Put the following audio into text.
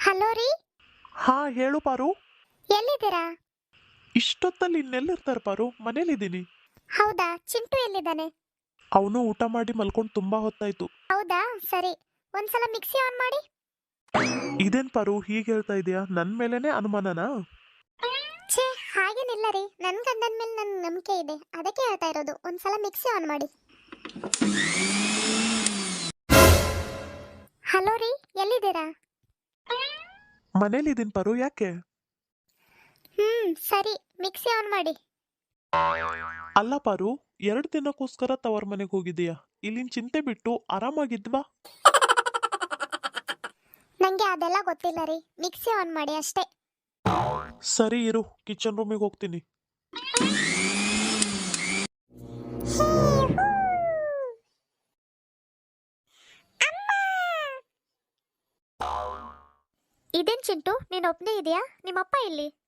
Hello ರೀ? ಹಾ ಹೇಳು ಪಾರು. ಎಲ್ಲಿದ್ದೀರಾ? ಇಷ್ಟೊತ್ತಲ್ಲಿ ಇನ್ನೆಲ್ಲಿರ್ತಾರೆ ಪಾರು? ಮನೇಲಿದ್ದೀನಿ. ಹೌದಾ? ಚಿಂಟು ಎಲ್ಲಿದ್ದಾನೆ? ಅವನು ಊಟ ಮಾಡಿ ಮಲ್ಕೊಂಡು ತುಂಬಾ ಹೊತ್ತಾಯ್ತು. ಹೌದಾ? ಸರಿ. ಒಂದ್ಸಲ ಮಿಕ್ಸಿ ಆನ್ ಮಾಡಿ. ಇದೇನ್ ಪಾರು ಹೀಗೆ ಹೇಳ್ತಾ ಇದೀಯಾ ನನ್ ಮೇಲೇನೆ ಅನುಮಾನನಾ? ಛೇ ಹಾಗೇನಿಲ್ಲ ರೀ. ನನ್ನ ಗಂಡನ ಮೇಲೆ ನನ್ ನಂಬಿಕೆ ಇದೆ. ಅದಕ್ಕೆ ಹೇಳ್ತಾ ಇರೋದು. ಒಂದ್ಸಲ ಮಿಕ್ಸಿ ಆನ್ ಮಾಡಿ. ಹಲೋ ರೀ? ಎಲ್ಲಿದ್ದೀರಾ? ಮನೇಲಿದ್ದೀನಿ ಪರು ಯಾಕೆ? ಹ್ಮ್ ಸರಿ ಮಿಕ್ಸಿ ಆನ್ ಮಾಡಿ. ಅಲ್ಲ ಪಾರು ಎರಡು ದಿನಕ್ಕೋಸ್ಕರ ತವರ್ ಮನೆಗೆ ಹೋಗಿದೀಯಾ ಇಲ್ಲಿನ ಚಿಂತೆ ಬಿಟ್ಟು ಆರಾಮಾಗಿದ್ವಾ ನಂಗೆ ಅದೆಲ್ಲ ಗೊತ್ತಿಲ್ಲ ರೀ ಮಿಕ್ಸಿ ಆನ್ ಮಾಡಿ ಅಷ್ಟೇ. ಸರಿ ಇರು ಕಿಚನ್ ರೂಮಿಗೆ ಹೋಗ್ತೀನಿ. ಇದೇನ್ ಚಿಂಟು? ನೀನ್ ಒಪ್ನೇ ಇದೆಯಾ? ನಿಮ್ಮಪ್ಪ ಅಮ್ಮ